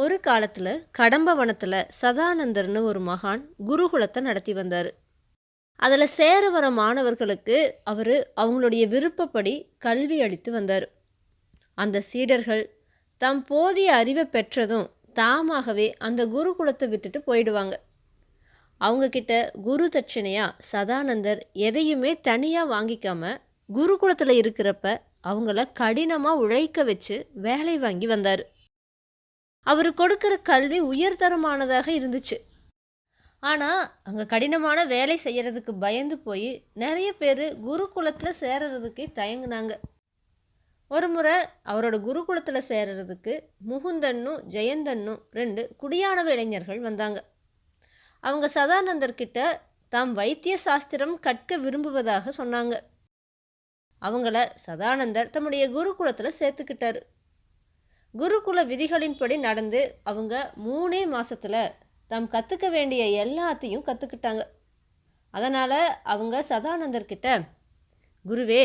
ஒரு காலத்தில் கடம்பவனத்தில் சதானந்தர்னு ஒரு மகான் குருகுலத்தை நடத்தி வந்தார். அதில் சேர வர மாணவர்களுக்கு அவர் அவங்களுடைய விருப்பப்படி கல்வி அளித்து வந்தார். அந்த சீடர்கள் தம் போதிய அறிவை பெற்றதும் தாமாகவே அந்த குருகுலத்தை விட்டுட்டு போயிடுவாங்க. அவங்கக்கிட்ட குரு தட்சணையா சதானந்தர் எதையுமே தனியாக வாங்கிக்காம குருகுலத்தில் இருக்கிறப்ப அவங்கள கடினமாக உழைக்க வச்சு வேலை வாங்கி வந்தார். அவர் கொடுக்கிற கல்வி உயர்தரமானதாக இருந்துச்சு. ஆனால் அங்கே கடினமான வேலை செய்கிறதுக்கு பயந்து போய் நிறைய பேர் குருகுலத்தில் சேரறதுக்கே தயங்குனாங்க. ஒரு முறை அவரோட குருகுலத்தில் சேரறதுக்கு முகுந்தன்னும் ஜெயந்தன்னும் ரெண்டு குடியானவ இளைஞர்கள் வந்தாங்க. அவங்க சதானந்தர்கிட்ட தாம் வைத்திய சாஸ்திரம் கற்க விரும்புவதாக சொன்னாங்க. அவங்கள சதானந்தர் தம்முடைய குருகுலத்தில் சேர்த்துக்கிட்டாரு. குருகுல விதிகளின்படி நடந்து அவங்க மூணே மாதத்தில் தாம் கற்றுக்க வேண்டிய எல்லாத்தையும் கற்றுக்கிட்டாங்க அதனால் அவங்க சதானந்தர்கிட்ட குருவே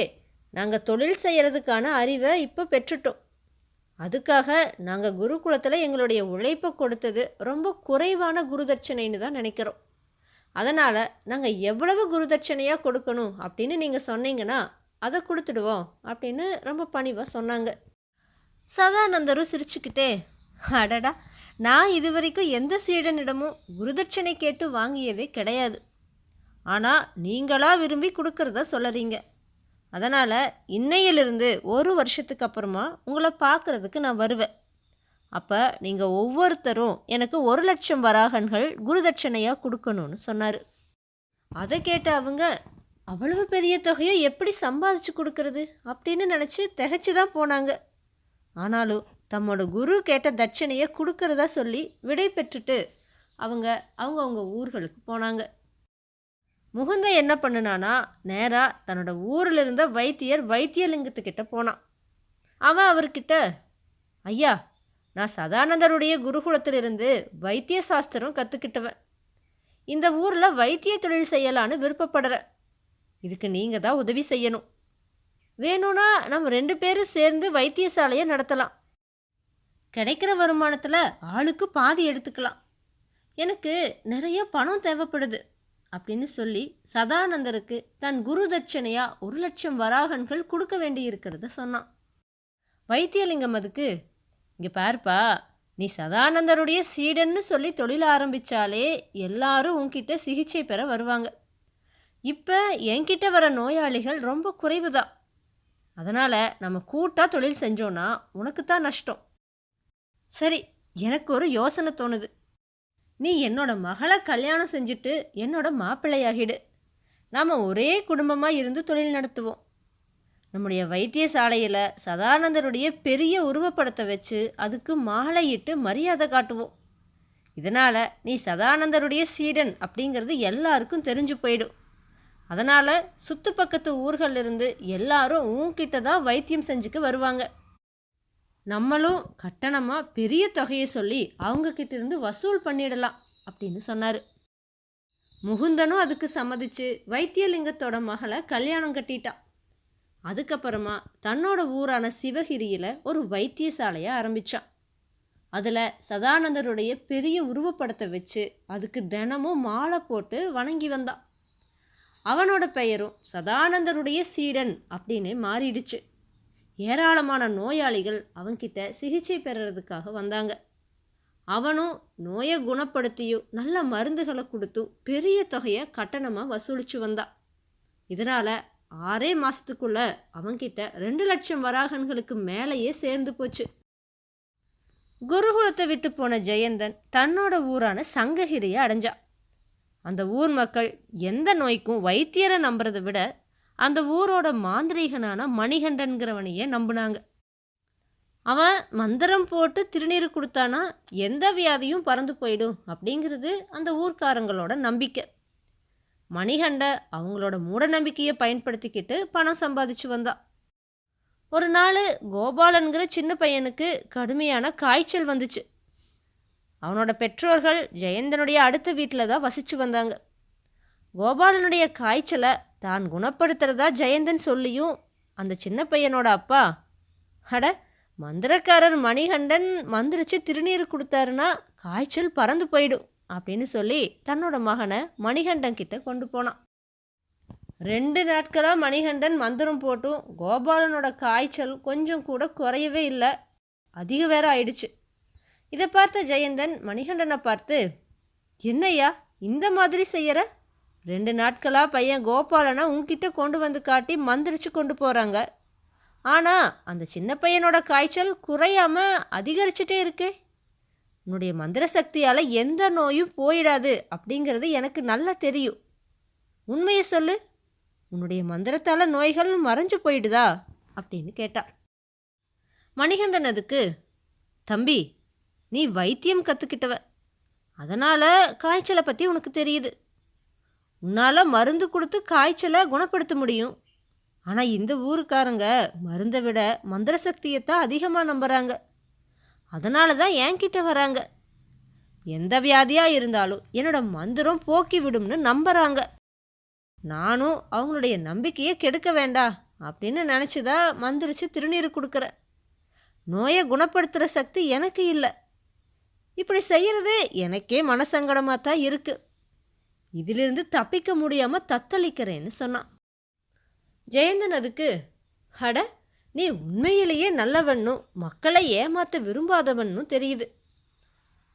நாங்கள் தொழில் செய்கிறதுக்கான அறிவை இப்போ பெற்றுட்டோம். அதுக்காக நாங்கள் குருகுலத்தில் எங்களுடைய உழைப்பை கொடுத்தது ரொம்ப குறைவான குருதட்சணைன்னு தான் நினைக்கிறோம். அதனால் நாங்கள் எவ்வளவு குருதட்சணையாக கொடுக்கணும் அப்படின்னு நீங்கள் சொன்னீங்கன்னா அதை கொடுத்துடுவோம் அப்படின்னு ரொம்ப பணிவாக சொன்னாங்க. சதானந்தரும் சிரிச்சுக்கிட்டே அடடா நான் இது வரைக்கும் எந்த சீடனிடமும் குருதட்சணை கேட்டு வாங்கியதே கிடையாது. ஆனால் நீங்களாக விரும்பி கொடுக்கறத சொல்லறீங்க அதனால் இன்னையிலிருந்து ஒரு வருஷத்துக்கு அப்புறமா உங்களை பார்க்குறதுக்கு நான் வருவேன். அப்போ நீங்கள் ஒவ்வொருத்தரும் எனக்கு ஒரு லட்சம் வராகன்கள் குருதட்சணையாக கொடுக்கணும்னு சொன்னார். அதை கேட்ட அவங்க அவ்வளவு பெரிய தொகையை எப்படி சம்பாதிச்சு கொடுக்கறது? அப்படின்னு நினச்சி திகைச்சு தான் போனாங்க. ஆனாலும் தம்மோட குரு கேட்ட தட்சணையை கொடுக்கறதா சொல்லி விடை பெற்றுட்டு அவங்க அவங்க அவங்க ஊர்களுக்கு போனாங்க. முகுந்த என்ன பண்ணுனானா நேராக தன்னோட ஊரில் இருந்த வைத்தியர் வைத்தியலிங்கத்துக்கிட்ட போனான். அவன் அவர்கிட்ட ஐயா நான் சதானந்தருடைய குருகுலத்திலிருந்து வைத்திய சாஸ்திரம் கற்றுக்கிட்டவன் இந்த ஊரில் வைத்திய தொழில் செய்யலான்னு விருப்பப்படுறேன். இதுக்கு நீங்கள் தான் உதவி செய்யணும். வேணும்னா நம்ம ரெண்டு பேரும் சேர்ந்து வைத்தியசாலையை நடத்தலாம். கிடைக்கிற வருமானத்தில் ஆளுக்கு பாதி எடுத்துக்கலாம். எனக்கு நிறைய பணம் தேவைப்படுது அப்படின்னு சொல்லி சதானந்தருக்கு தன் குரு தட்சணையாக ஒரு லட்சம் வராகன்கள் கொடுக்க வேண்டி இருக்கிறத சொன்னான். வைத்தியலிங்கம் அதுக்கு இங்கே பாருப்பா நீ சதானந்தருடைய சீடன்னு சொல்லி தொழில் ஆரம்பித்தாலே எல்லாரும் உன்கிட்ட சிகிச்சை பெற வருவாங்க. இப்போ என்கிட்ட வர நோயாளிகள் ரொம்ப குறைவு தான் அதனால் நம்ம கூட்டாக தொழில் செஞ்சோன்னா உனக்கு தான் நஷ்டம். சரி எனக்கு ஒரு யோசனை தோணுது. நீ என்னோட மகளை கல்யாணம் செஞ்சுட்டு என்னோட மாப்பிள்ளையாகிடு. நாம் ஒரே குடும்பமாக இருந்து தொழில் நடத்துவோம். நம்முடைய வைத்தியசாலையில் சதானந்தருடைய பெரிய உருவப்படத்தை வச்சு அதுக்கு மாலையிட்டு மரியாதை காட்டுவோம். இதனால் நீ சதானந்தருடைய சீடன் அப்படிங்கிறது எல்லாருக்கும் தெரிஞ்சு போயிடும். அதனால் சுத்து பக்கத்து ஊர்கள்ல இருந்து எல்லாரும் உன்கிட்ட தான் வைத்தியம் செஞ்சுக்க வருவாங்க. நம்மளும் கட்டணமாக பெரிய தொகையை சொல்லி அவங்கக்கிட்ட இருந்து வசூல் பண்ணிடலாம் அப்படின்னு சொன்னார். முகுந்தனும் அதுக்கு சம்மதிச்சு வைத்தியலிங்கத்தோட மகளை கல்யாணம் கட்டிட்டான். அதுக்கப்புறமா தன்னோட ஊரான சிவகிரியில் ஒரு வைத்தியசாலையை ஆரம்பித்தான் அதில் சதானந்தருடைய பெரிய உருவப்படத்தை வச்சு அதுக்கு தினமும் மாலை போட்டு வணங்கி வந்தான். அவனோட பெயரும் சதானந்தருடைய சீடன் அப்படின்னு மாறிடுச்சு. ஏராளமான நோயாளிகள் அவன்கிட்ட சிகிச்சை பெறறதுக்காக வந்தாங்க. அவனும் நோயை குணப்படுத்தியும் நல்ல மருந்துகளை கொடுத்தும் பெரிய தொகையை கட்டணமாக வசூலித்து வந்தான். இதனால் ஆறே மாதத்துக்குள்ள அவன்கிட்ட ரெண்டு லட்சம் வராகன்களுக்கு மேலேயே சேர்ந்து போச்சு. குருகுலத்தை விட்டு போன ஜெயந்தன் தன்னோட ஊரான சங்ககிரியை அடைஞ்சான். அந்த ஊர் மக்கள் எந்த நோய்க்கும் வைத்தியரை நம்புறதை விட அந்த ஊரோட மாந்திரீகனான மணிகண்டன்கிறவனையே நம்பினாங்க. அவன் மந்திரம் போட்டு திருநீர் கொடுத்தானா எந்த வியாதியும் பறந்து போயிடும் அப்படிங்கிறது அந்த ஊர்க்காரங்களோட நம்பிக்கை. மணிகண்ட அவங்களோட மூட நம்பிக்கையை பயன்படுத்திக்கிட்டு பணம் சம்பாதிச்சு வந்தான் ஒரு நாள் கோபாலன்கிற சின்ன பையனுக்கு கடுமையான காய்ச்சல் வந்துச்சு. அவனோட பெற்றோர்கள் ஜெயந்தனுடைய அடுத்த வீட்டில் தான் வசித்து வந்தாங்க. கோபாலனுடைய காய்ச்சலை தான் குணப்படுத்துறதா ஜெயந்தன் சொல்லியும் அந்த சின்ன பையனோட அப்பா அட மந்திரக்காரர் மணிகண்டன் மந்திரிச்சு திருநீர் கொடுத்தாருன்னா காய்ச்சல் பறந்து போயிடும் அப்படின்னு சொல்லி தன்னோட மகனை மணிகண்டன் கிட்ட கொண்டு போனான். ரெண்டு நாட்களாக மணிகண்டன் மந்திரம் போட்டும் கோபாலனோட காய்ச்சல் கொஞ்சம் கூட குறையவே இல்லை. அதிக வேற ஆயிடுச்சு. இதை பார்த்த ஜெயந்தன் மணிகண்டனை பார்த்து என்னய்யா இந்த மாதிரி செய்யற? ரெண்டு நாட்களாக பையன் கோபாலனை உன்கிட்ட கொண்டு வந்து காட்டி மந்திரிச்சு கொண்டு போகிறாங்க ஆனால் அந்த சின்ன பையனோட காய்ச்சல் குறையாமல் அதிகரிச்சுட்டே இருக்கே. உன்னுடைய மந்திர சக்தியால் எந்த நோயும் போயிடாது அப்படிங்கிறது எனக்கு நல்லா தெரியும். உண்மையை சொல்லு. உன்னுடைய மந்திரத்தால் நோய்கள் மறைஞ்சு போயிடுதா? அப்படின்னு கேட்டார் மணிகண்டன் அதுக்கு தம்பி நீ வைத்தியம் கற்றுக்கிட்டவ அதனால் காய்ச்சலை பற்றி உனக்கு தெரியுது. உன்னால் மருந்து கொடுத்து காய்ச்சலை குணப்படுத்த முடியும். ஆனால் இந்த ஊருக்காரங்க மருந்தை விட மந்திர சக்தியைத்தான் அதிகமாக நம்புகிறாங்க அதனால தான் என்கிட்ட வராங்க. எந்த வியாதியாக இருந்தாலும் என்னோட மந்திரம் போக்கி விடும்னு நம்புகிறாங்க நானும் அவங்களுடைய நம்பிக்கையை கெடுக்க வேண்டா அப்படின்னு நினச்சி தான் மந்திரிச்சு திருநீர் கொடுக்குறேன். நோயை குணப்படுத்துகிற சக்தி எனக்கு இல்லை. இப்படி செய்கிறது எனக்கே மனசங்கடமாக தான் இருக்குது இதிலிருந்து தப்பிக்க முடியாமல் தத்தளிக்கிறேன்னு சொன்னான். ஜெயந்தன் அதுக்கு அட நீ உண்மையிலேயே நல்லவன்னும் மக்களை ஏமாற்ற விரும்பாதவன்னும் தெரியுது.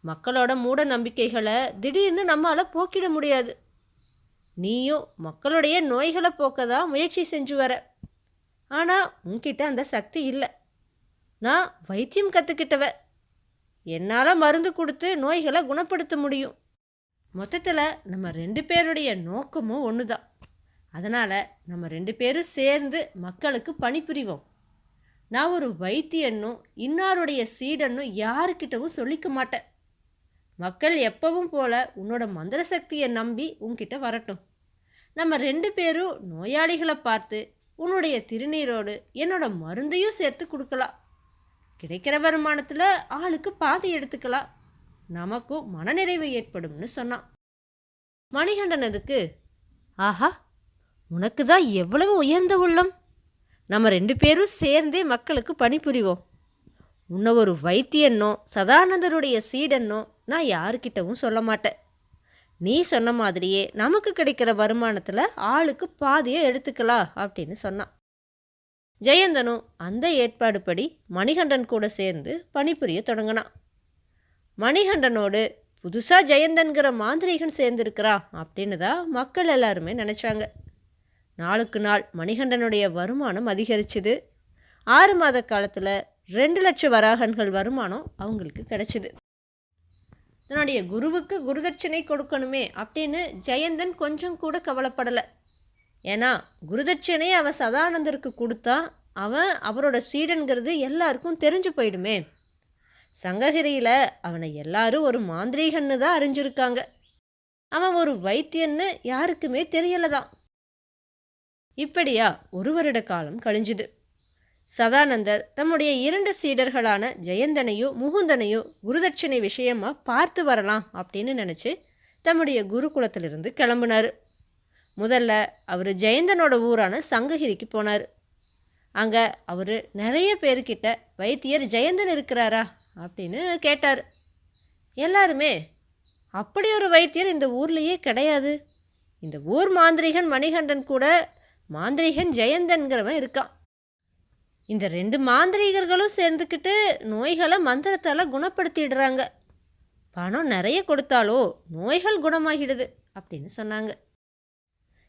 மக்களோட மூட நம்பிக்கைகளை திடீர்னு நம்மால் போக்கிட முடியாது. நீயும் மக்களுடைய நோய்களை போக்க தான் முயற்சி செஞ்சு வர. ஆனால் உன்கிட்ட அந்த சக்தி இல்லை. நான் வைத்தியம் கற்றுக்கிட்டவ என்னால் மருந்து கொடுத்து நோய்களை குணப்படுத்த முடியும். மொத்தத்தில் நம்ம ரெண்டு பேருடைய நோக்கமும் ஒன்று தான் அதனால் நம்ம ரெண்டு பேரும் சேர்ந்து மக்களுக்கு பணிபுரிவோம். நான் ஒரு வைத்தியன்னும் இன்னாருடைய சீடன்னும் யாருக்கிட்டவும் சொல்லிக்க மாட்டேன். மக்கள் எப்பவும் போல உன்னோட மந்திர சக்தியை நம்பி உன்கிட்ட வரட்டும். நம்ம ரெண்டு பேரும் நோயாளிகளை பார்த்து உன்னுடைய திருநீரோடு என்னோட மருந்தையும் சேர்த்து கொடுக்கலாம். கிடைக்கிற வருமானத்தில் ஆளுக்கு பாதி எடுத்துக்கலாம். நமக்கும் மனநிறைவு ஏற்படும்னு சொன்னான். மணிகண்டன் அதுக்கு ஆஹா உனக்கு தான் எவ்வளவு உயர்ந்த உள்ளம். நம்ம ரெண்டு பேரும் சேர்ந்தே மக்களுக்கு பணிபுரிவோம். உன்னை ஒரு வைத்தியன்னோ சதானந்தருடைய சீடன்னோ நான் யாருக்கிட்டவும் சொல்ல மாட்டேன். நீ சொன்ன மாதிரியே நமக்கு கிடைக்கிற வருமானத்தில் ஆளுக்கு பாதியை எடுத்துக்கலாம் அப்படின்னு சொன்னான். ஜெயந்தனும் அந்த ஏற்பாடு படி மணிகண்டன் கூட சேர்ந்து பணிபுரிய தொடங்கினான் மணிகண்டனோடு புதுசாக ஜெயந்தன்கிற மாந்திரிகன் சேர்ந்துருக்கிறான் அப்படின்னு தான் மக்கள் எல்லாருமே நினச்சாங்க. நாளுக்கு நாள் மணிகண்டனுடைய வருமானம் அதிகரிச்சுது. ஆறு மாத காலத்தில் ரெண்டு லட்சம் வராகன்கள் வருமானம் அவங்களுக்கு கிடைச்சிது. தன்னுடைய குருவுக்கு குருதட்சணை கொடுக்கணுமே அப்படின்னு ஜெயந்தன் கொஞ்சம் கூட கவலைப்படலை. ஏன்னா குருதட்சணை அவன் சதானந்தருக்கு கொடுத்தா அவன் அவரோட சீடனுங்கிறது எல்லாருக்கும் தெரிஞ்சு போயிடுமே. சங்ககிரியில் அவனை எல்லாரும் ஒரு மாந்திரீகன்னு தான் அறிஞ்சிருக்காங்க. அவன் ஒரு வைத்தியன்னு யாருக்குமே தெரியலதான். இப்படியா ஒரு வருட காலம் கழிஞ்சுது. சதானந்தர் தம்முடைய இரண்டு சீடர்களான ஜெயந்தனையும் முகுந்தனையும் குருதட்சணை விஷயமா பார்த்து வரலாம் அப்படின்னு நினச்சி தம்முடைய குருகுலத்திலிருந்து கிளம்புனார். முதல்ல அவர் ஜெயந்தனோட ஊரான சங்ககிரிக்கு போனார். அங்கே அவர் நிறைய பேர்கிட்ட வைத்தியர் ஜெயந்தன் இருக்கிறாரா? அப்படின்னு கேட்டார். எல்லாருமே அப்படி ஒரு வைத்தியர் இந்த ஊர்லேயே கிடையாது. இந்த ஊர் மாந்திரிகன் மணிகண்டன் கூட மாந்திரிகன் ஜெயந்தன்கிறவன் இருக்கான். இந்த ரெண்டு மாந்திரீகர்களும் சேர்ந்துக்கிட்டு நோய்களை மந்திரத்தால் குணப்படுத்திடுறாங்க. பணம் நிறைய கொடுத்தாலோ நோய்கள் குணமாகிடுது அப்படின்னு சொன்னாங்க.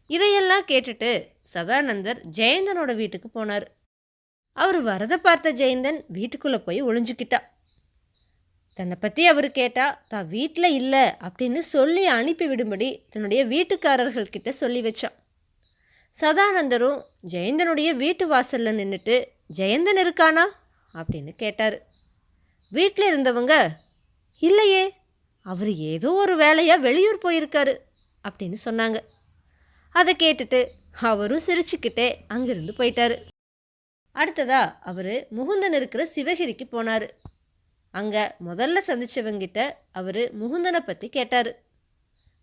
இதையெல்லாம் கேட்டுட்டு சதானந்தர் ஜெயந்தனோட வீட்டுக்கு போனார். அவர் வரதை பார்த்த ஜெயந்தன் வீட்டுக்குள்ளே போய் ஒளிஞ்சுக்கிட்டா. தன்னை பற்றி அவர் கேட்டால் தான் வீட்டில் இல்லை அப்படின்னு சொல்லி அனுப்பிவிடும்படி தன்னுடைய வீட்டுக்காரர்கள்கிட்ட சொல்லி வச்சான். சதானந்தரும் ஜெயந்தனுடைய வீட்டு வாசலில் நின்றுட்டு ஜெயந்தன் இருக்கானா? அப்படின்னு கேட்டார். வீட்டில் இருந்தவங்க இல்லையே அவர் ஏதோ ஒரு வேலையாக வெளியூர் போயிருக்காரு அப்படின்னு சொன்னாங்க. அதை கேட்டுட்டு அவரும் சிரிச்சுக்கிட்டே அங்கிருந்து போயிட்டாரு. அடுத்ததா அவர் முகுந்தன் இருக்கிற சிவகிரிக்கு போனார். அங்கே முதல்ல சந்தித்தவங்கிட்ட அவர் முகுந்தனை பற்றி கேட்டார்.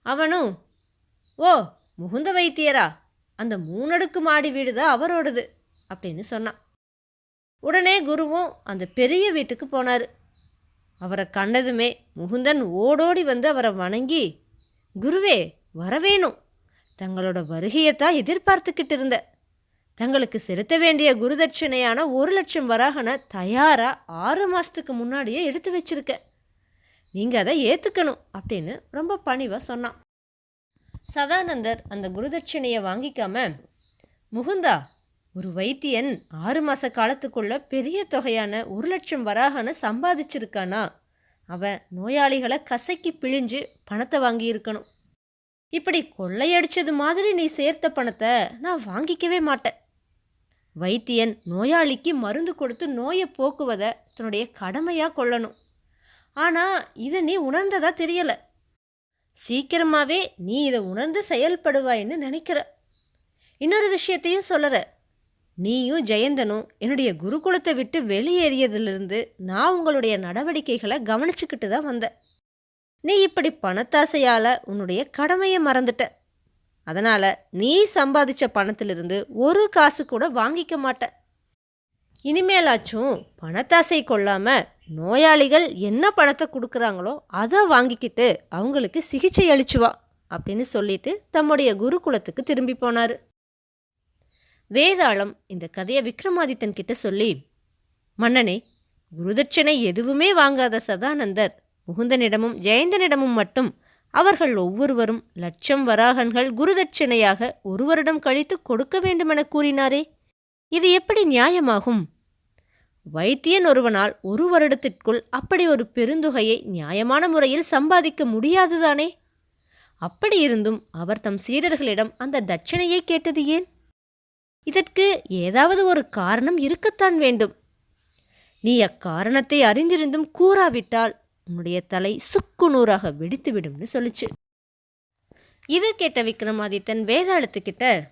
அவனும் ஓ முகுந்த வைத்தியரா? அந்த மூணடுக்கு மாடி வீடு தான் அவரோடது அப்படின்னு சொன்னான். உடனே குருவும் அந்த பெரிய வீட்டுக்கு போனார். அவரை கண்டதுமே முகுந்தன் ஓடோடி வந்து அவரை வணங்கி குருவே வரவேணும். தங்களோட வருகையைத்தான் எதிர்பார்த்துக்கிட்டு இருந்த. தங்களுக்கு செலுத்த வேண்டிய குருதட்சணையான ஒரு லட்சம் வராகனை தயாராக ஆறு மாதத்துக்கு முன்னாடியே எடுத்து வச்சிருக்க. நீங்கள் அதை ஏற்றுக்கணும் அப்படின்னு ரொம்ப பணிவாக சொன்னான். சதானந்தர் அந்த குருதட்சணையை வாங்கிக்காம முகுந்தா ஒரு வைத்தியன் ஆறு மாத காலத்துக்குள்ள பெரிய தொகையான ஒரு லட்சம் வராகனை சம்பாதிச்சிருக்கானா? அவன் நோயாளிகளை கசக்கி பிழிஞ்சு பணத்தை வாங்கியிருக்கணும். இப்படி கொள்ளையடிச்சது மாதிரி நீ சேர்த்த பணத்தை நான் வாங்கிக்கவே மாட்டேன். வைத்தியன் நோயாளிக்கு மருந்து கொடுத்து நோயை போக்குவதை தன்னுடைய கடமையாக கொள்ளணும். ஆனால் இதை நீ உணர்ந்ததா தெரியலை. சீக்கிரமாகவே நீ இதை உணர்ந்து செயல்படுவாய்ன்னு நினைக்கிற. இன்னொரு விஷயத்தையும் சொல்லற. நீயும் ஜெயந்தனும் என்னுடைய குருகுலத்தை விட்டு வெளியேறியதிலிருந்து நான் உங்களுடைய நடவடிக்கைகளை கவனிச்சுக்கிட்டு தான் வந்தேன். நீ இப்படி பணத்தாசையால் உன்னுடைய கடமையை மறந்துட்ட. அதனால் நீ சம்பாதிச்ச பணத்திலிருந்து ஒரு காசு கூட வாங்கிக்க மாட்ட. இனிமேலாச்சும் பணத்தாசை கொள்ளாமல் நோயாளிகள் என்ன பணத்தை கொடுக்குறாங்களோ அதை வாங்கிக்கிட்டு அவங்களுக்கு சிகிச்சை அளிச்சுவா அப்படின்னு சொல்லிட்டு தம்முடைய குருகுலத்துக்கு திரும்பி போனார். வேதாளம் இந்த கதையை விக்ரமாதித்தன் கிட்ட சொல்லி மன்னனே குருதட்சணை எதுவுமே வாங்காத சதானந்தர் முகுந்தனிடமும் ஜெயந்தனிடமும் மட்டும் அவர்கள் ஒவ்வொருவரும் லட்சம் வராகன்கள் குருதட்சணையாக ஒரு வருடம் கழித்து கொடுக்க வேண்டுமென கூறினாரே. இது எப்படி நியாயமாகும்? வைத்தியன் ஒருவனால் ஒரு வருடத்திற்குள் அப்படி ஒரு பெருந்தொகையை நியாயமான முறையில் சம்பாதிக்க முடியாதுதானே? அப்படி இருந்தும் அவர் தம் சீடர்களிடம் அந்த தட்சணையை கேட்டது ஏன்? இதற்கு ஏதாவது ஒரு காரணம் இருக்கத்தான் வேண்டும். நீ அக்காரணத்தை அறிந்திருந்தும் கூறாவிட்டால் உன்னுடைய தலை சுக்கு நூறாக வெடித்து விடும்னு சொல்லுச்சு. இது கேட்ட விக்ரமாதித்தன் வேதாளத்துக்கிட்ட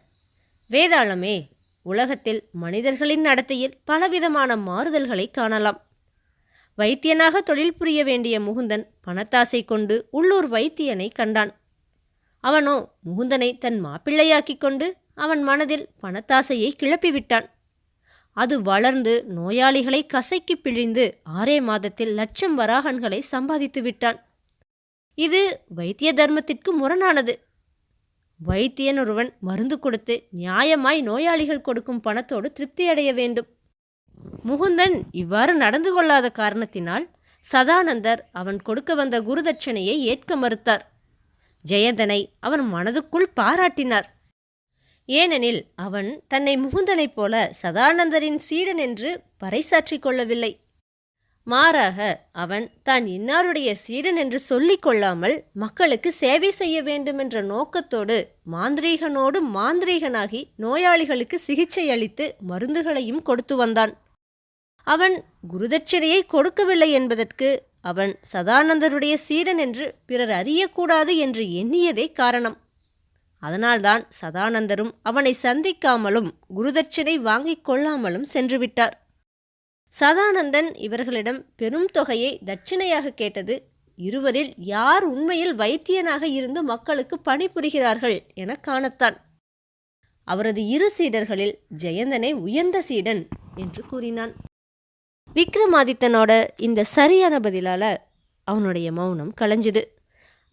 வேதாளமே உலகத்தில் மனிதர்களின் நடத்தையில் பலவிதமான மாறுதல்களை காணலாம். வைத்தியனாக தொழில் புரிய வேண்டிய முகுந்தன் பணத்தாசை கொண்டு உள்ளூர் வைத்தியனை கண்டான். அவனோ முகுந்தனை தன் மாப்பிள்ளையாக்கிக் கொண்டு அவன் மனதில் பணத்தாசையை கிளப்பிவிட்டான். அது வளர்ந்து நோயாளிகளை கசைக்கி பிழிந்து ஆறே மாதத்தில் லட்சம் வராகன்களை சம்பாதித்து விட்டான். இது வைத்திய தர்மத்திற்கு முரணானது. வைத்தியன் ஒருவன் மருந்து கொடுத்து நியாயமாய் நோயாளிகள் கொடுக்கும் பணத்தோடு திருப்தியடைய வேண்டும். முகுந்தன் இவ்வாறு நடந்து கொள்ளாத காரணத்தினால் சதானந்தர் அவன் கொடுக்க வந்த குருதட்சணையை ஏற்க மறுத்தார். ஜெயந்தனை அவன் மனதுக்குள் பாராட்டினார். ஏனெனில் அவன் தன்னை முகுந்தனைப் போல சதானந்தரின் சீடன் என்று பறைசாற்றிக் கொள்ளவில்லை. மாறாக அவன் தான் இன்னாருடைய சீடன் என்று சொல்லிக் கொள்ளாமல் மக்களுக்கு சேவை செய்ய வேண்டுமென்ற நோக்கத்தோடு மாந்திரீகனோடு மாந்திரீகனாகி நோயாளிகளுக்கு சிகிச்சை அளித்து மருந்துகளையும் கொடுத்து வந்தான். அவன் குருதட்சிணையை கொடுக்கவில்லை என்பதற்கு அவன் சதானந்தருடைய சீடன் என்று பிறர் அறியக்கூடாது என்று எண்ணியதே காரணம். அதனால்தான் சதானந்தரும் அவனை சந்திக்காமலும் குருதட்சிணை வாங்கிக் கொள்ளாமலும் சென்றுவிட்டார். சதானந்தன் இவர்களிடம் பெரும் தொகையை தட்சிணையாக கேட்டது இருவரில் யார் உண்மையில் வைத்தியனாக இருந்து மக்களுக்கு பணிபுரிகிறார்கள்? என காணத்தான். அவரது இரு சீடர்களில் ஜெயந்தனை உயர்ந்த சீடன் என்று கூறினான். விக்ரமாதித்தனோட இந்த சரியான பதிலால அவனுடைய மௌனம் களைஞ்சுது